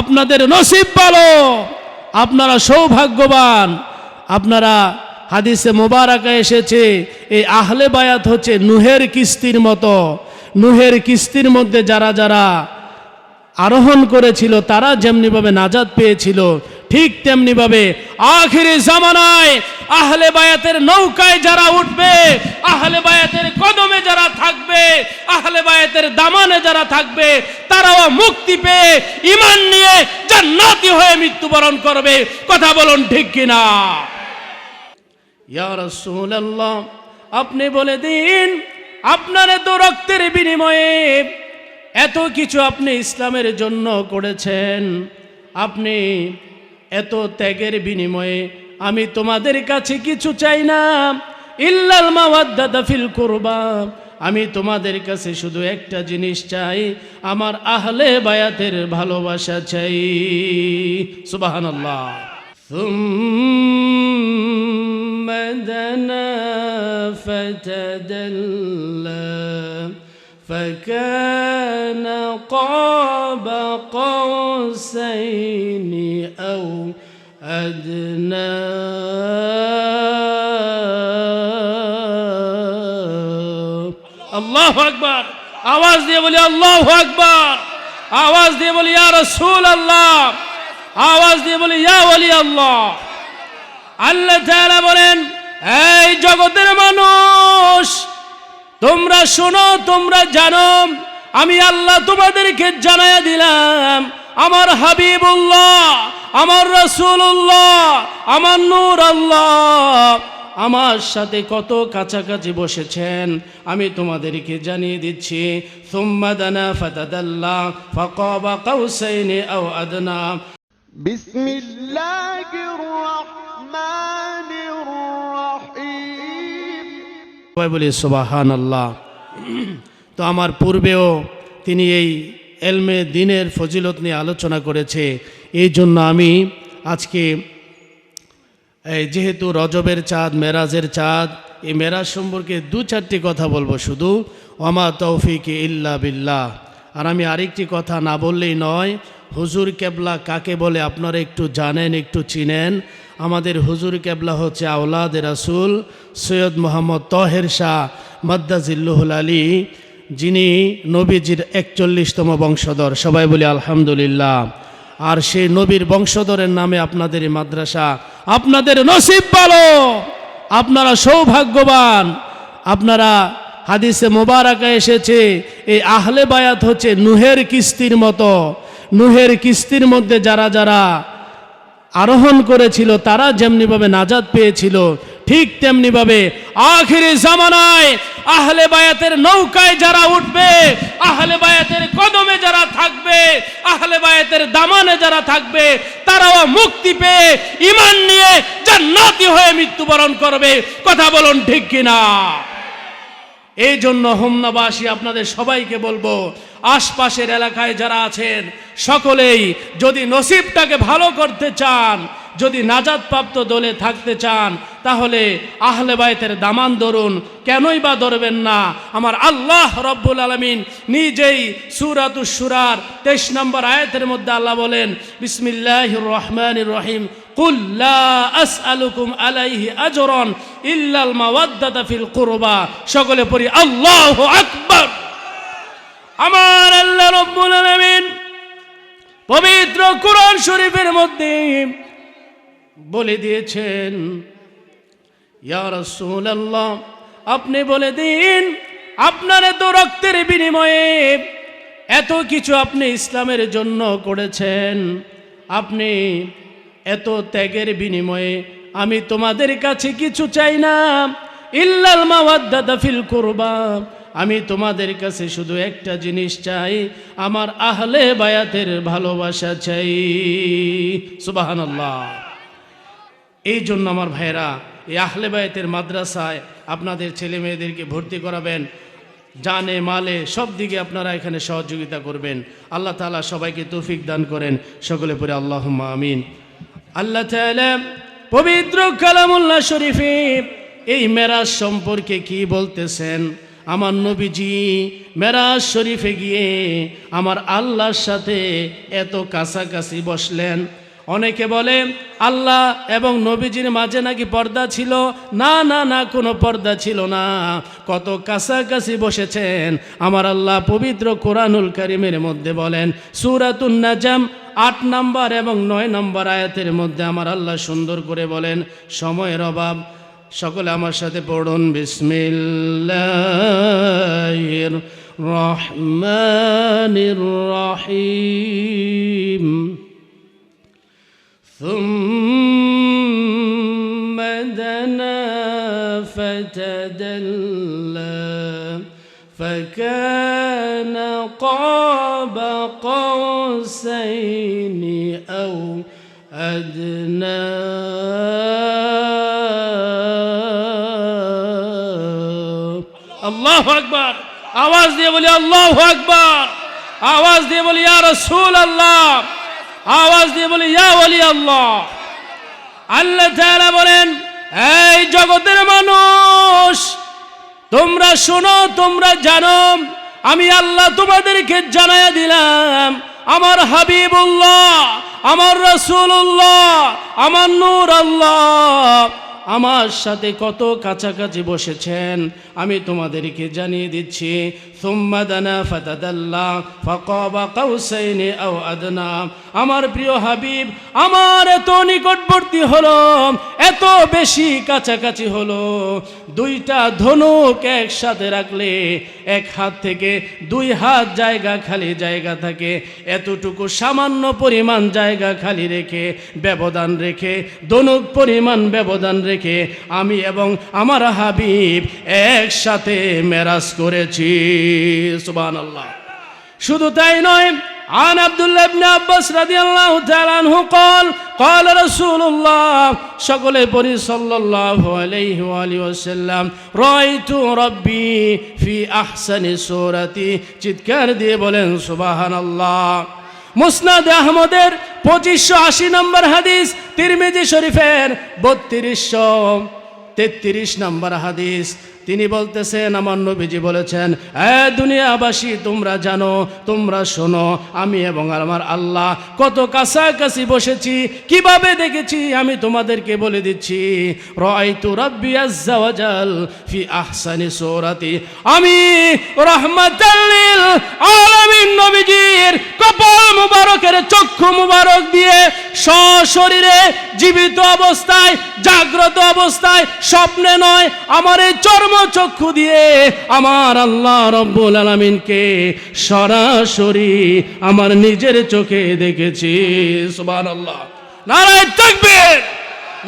আপনাদের নসিব ভালো। আপনারা সৌভাগ্যবান। আপনারা হাদিসে মোবারকা এসেছে, এই আহলে বায়াত হচ্ছে নুহের কিস্তির মতো। নুহের কিস্তির মধ্যে যারা যারা আরোহণ করেছিল, তারা যেমনিভাবে নাজাদ পেয়েছিল, ঠিক তেমনিভাবে আখিরি জামানায় আহলে বায়াতের নৌকায় যারা উঠবে, আহলে বায়াতের কদমে যারা থাকবে, আহলে বায়াতের দামানে যারা থাকবে, তারাও মুক্তি পেয়ে ইমান নিয়ে জান্নাতি হয়ে মৃত্যুবরণ করবে। কথা বলুন ঠিক কিনা? আপনি বলে দিন, আপনার এত রক্তের বিনিময়ে এত কিছু আপনি ইসলামের জন্য করেছেন, আপনি এত ত্যাগের বিনিময়ে আমি তোমাদের কাছে কিছু চাই না ইল্লাল মাওয়াদ্দাতা ফিল কুরবা আমি তোমাদের কাছে শুধু একটা জিনিস চাই আমার আহলে বায়াতের ভালোবাসা চাই সুবহানাল্লাহ ثم دنا فتدلى فكان قاب قوسين أو أدنى আল্লাহ আকবার আওয়াজ দিয়ে বলি আল্লাহ আকবার আওয়াজ দিয়ে বলি ইয়া রসুল আল্লাহ আওয়াজ দিয়ে বলি ইয়া বলি আল্লাহ আল্লাহ তাআলা বলেন, এই জগতের মানুষ, তোমরা শোনো, তোমরা জানো, আমি আল্লাহ তোমাদেরকে জানাইয়া দিলাম, আমার হাবিবুল্লাহ আমার রসুল্লাহ আমার নূর আল্লাহ আমার সাথে কত কাছাকাছি বসেছেন আমি তোমাদেরকে জানিয়ে দিচ্ছি। তো আমার পূর্বেও তিনি এই এলমে দিনের ফজিলত নিয়ে আলোচনা করেছে। এই জন্য আমি আজকে যেহেতু রজবের চাঁদ, মেরাজের চাঁদ, এই মেরাজ সম্পর্কে দু চারটি কথা বলব শুধু। অমা তৌফিক ইল্লা বিল্লাহ। আর আমি আরেকটি কথা না বললেই নয়, হুজুর কেবলা কাকে বলে আপনারা একটু জানেন, একটু চিনেন। আমাদের হুজুর কেবলা হচ্ছে আওলাদ রাসুল, সৈয়দ মোহাম্মদ তহের শাহ মাদ্দাজিল্লুহুল আলী। যিনি নবীজির একচল্লিশতম বংশধর। সবাই বলি আলহামদুলিল্লাহ। আর সেই নবীর বংশধরের নামে আপনাদের মাদ্রাসা আপনাদের নসিব ভালো। আপনারা সৌভাগ্যবান। আপনারা হাদিসে মোবারকা এসেছে, এই আহলে বায়াত হচ্ছে নুহের কিস্তির মতো। নুহের কিস্তির মধ্যে যারা যারা আরোহণ করেছিল, তারা যেমনিভাবে নাজাদ পেয়েছিল, ঠিক তেমনিভাবে আখিরি জামানায় আহলে বায়াতের নৌকায় যারা উঠবে, আহলে বায়াতের কদমে যারা থাকবে, আহলে বায়াতের দামানে যারা থাকবে, তারাও মুক্তি পেয়ে ইমান নিয়ে জান্নাতি হয়ে মৃত্যুবরণ করবে। কথা বলুন ঠিক কিনা? এই জন্য হোমনাবাসী, আপনাদের সবাইকে বলব, আশপাশের এলাকায় যারা আছেন, সকলেই যদি নসিবটাকে ভালো করতে চান, যদি নাজাদপ্রাপ্ত দলে থাকতে চান তাহলে আহলে বায়তের দামান ধরুন, কেনই বা ধরবেন না? আমার আল্লাহ রব্বুল আলমিন নিজেই সুরাতুস সুরার তেইশ নম্বর আয়াতের মধ্যে আল্লাহ বলেন বিসমিল্লাহ রহমান রহিম সকলে আমার আল্লাহ রব্বুল আলামিন পবিত্র কোরআন শরীফের মধ্যে বলে দিয়েছেন ইয়া রাসূলুল্লাহ, আপনি বলে দিন, আপনার এত রক্তের বিনিময়ে এত কিছু আপনি ইসলামের জন্য করেছেন, আপনি এত ত্যাগের বিনিময়ে আমি তোমাদের কাছে কিছু চাই না। ইল্লাল ফিল কুরবা, আমি তোমাদের কাছে শুধু একটা জিনিস চাই, আমার আহলে বায়াতের ভালোবাসা চাই। সুবহানাল্লাহ। এই জন্য আমার ভাইরা এই আহলে বায়াতের মাদ্রাসায় আপনাদের ছেলে মেয়েদেরকে ভর্তি করাবেন। জানে, মালে, সব দিকে আপনারা এখানে সহযোগিতা করবেন। আল্লাহ তাআলা সবাইকে তৌফিক দান করেন। সকলে পরে আল্লাহ আমিন। আল্লাহ পবিত্র কালামুল্লাহ শরীফে এই মেরাজ সম্পর্কে কি বলতেছেন? আমার নবীজি মেরাজ শরীফে গিয়ে আমার আল্লাহর সাথে এত কাছাকাছি বসলেন। অনেকে বলে, আল্লাহ এবং নবীজির মাঝে নাকি পর্দা ছিল? না না না, কোনো পর্দা ছিল না। কত কাছাকাছি বসেছেন। আমার আল্লাহ পবিত্র কোরআনুল করিমের মধ্যে বলেন, সুরাতুন নাজাম আট নম্বর এবং নয় নম্বর আয়াতের মধ্যে আমার আল্লাহ সুন্দর করে বলেন, সময়ের অভাব, সকলে আমার সাথে পড়ুন। বিসমিল্লাহির রহমানির রহিম। فكان قاب قوسين أو أدنى আল্লাহ আকবার আওয়াজ দিয়ে বলি আল্লাহ আকবার আওয়াজ দিয়ে বলি ইয়া রসুল আল্লাহ আওয়াজ দিয়ে বলি ইয়া বলি আল্লাহ আল্লাহ তাআলা বলেন এই জগতের মানুষ তোমরা শোনো, তোমরা জানো, আমি আল্লাহ তোমাদেরকে জানাইয়া দিলাম, আমার হাবিবুল্লাহ, আমার রসুল্লাহ আমার নূর আল্লাহ। আমার সাথে কত কাছাকাছি বসেছেন আমি তোমাদেরকে জানিয়ে দিচ্ছি আমার প্রিয় হাবিব, আমার এত নিকটবর্তী হলো, এত বেশি কাছাকাছি হলো। দুইটা ধনুক একসাথে রাখলে, এক হাত থেকে দুই হাত জায়গা খালি জায়গা থাকে। এতটুকু সামান্য পরিমাণ জায়গা খালি রেখে, ব্যবধান রেখে, ধনুক পরিমাণ ব্যবধান রেখে, আমি এবং আমার হাবিব একসাথে মেরাজ করেছি সুবান আল্লাহ শুধু তাই নয় عن عبد الله بن عباس رضي الله تعالى عنه قال قال رسول الله সকলে পড়ি সাল্লাল্লাহু আলাইহি ওয়া আলিহি ওয়াসাল্লাম রাআইতু রাব্বি ফি আহসানি সূরাতি চিৎকার দিয়ে বলেন সুবহানাল্লাহ মুসনাদ আহমদের পঁচিশশো আশি নম্বর হাদিস তিরমিজি শরীফের বত্রিশশো তেত্রিশ নম্বর হাদিস তিনি বলতেছেন, আমার নবীজি বলেছেন, এ দুনিয়াবাসী, তোমরা জানো, তোমরা শোনো, আমি এবং আমার আল্লাহ কত কাছাকাছি বসেছি, কীভাবে দেখেছি, আমি তোমাদেরকে বলে দিচ্ছি আমি রাহমাতাল্লিল আলামিন নবীজির কপাল মুবারকের চক্ষু মুবারক দিয়ে সশরীরে জীবিত অবস্থায়, জাগ্রত অবস্থায়, স্বপ্নে নয়, আমার এই চর্ম চক্ষু দিয়ে আমার আল্লাহ রব্বুল আলমিনকে সরাসরি আমার নিজের চোখে দেখেছি। সুবান আল্লাহ নারায় তকবীর,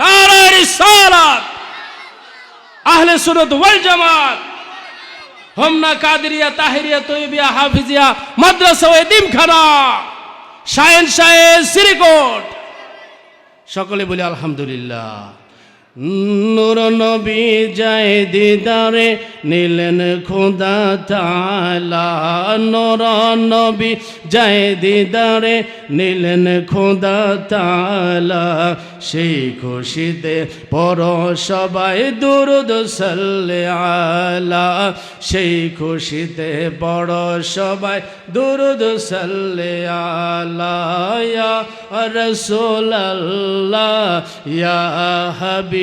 নারায় রিসালাত। আহলে সুরত ওয়াল জামাত। হোমনা কাদরিয়া তাহিরিয়া তৈবিয়া হাফিজিয়া মাদ্রাসা ও এতিমখানা সায়েন শাহের সিরিকোট সকলে বলি আলহামদুলিল্লাহ। নূর নবী যায় দিদারে নিলেন খোদা তালা নূর নবী যায় দিদারে নিলেন খোদা তালা সেই খুশিতে পর সবাই দুরুদ সাল্লে আলা। সেই খুশিতে বড় সবাই দুরুদ সাল্লে আলা। ইয়া রাসূলুল্লাহ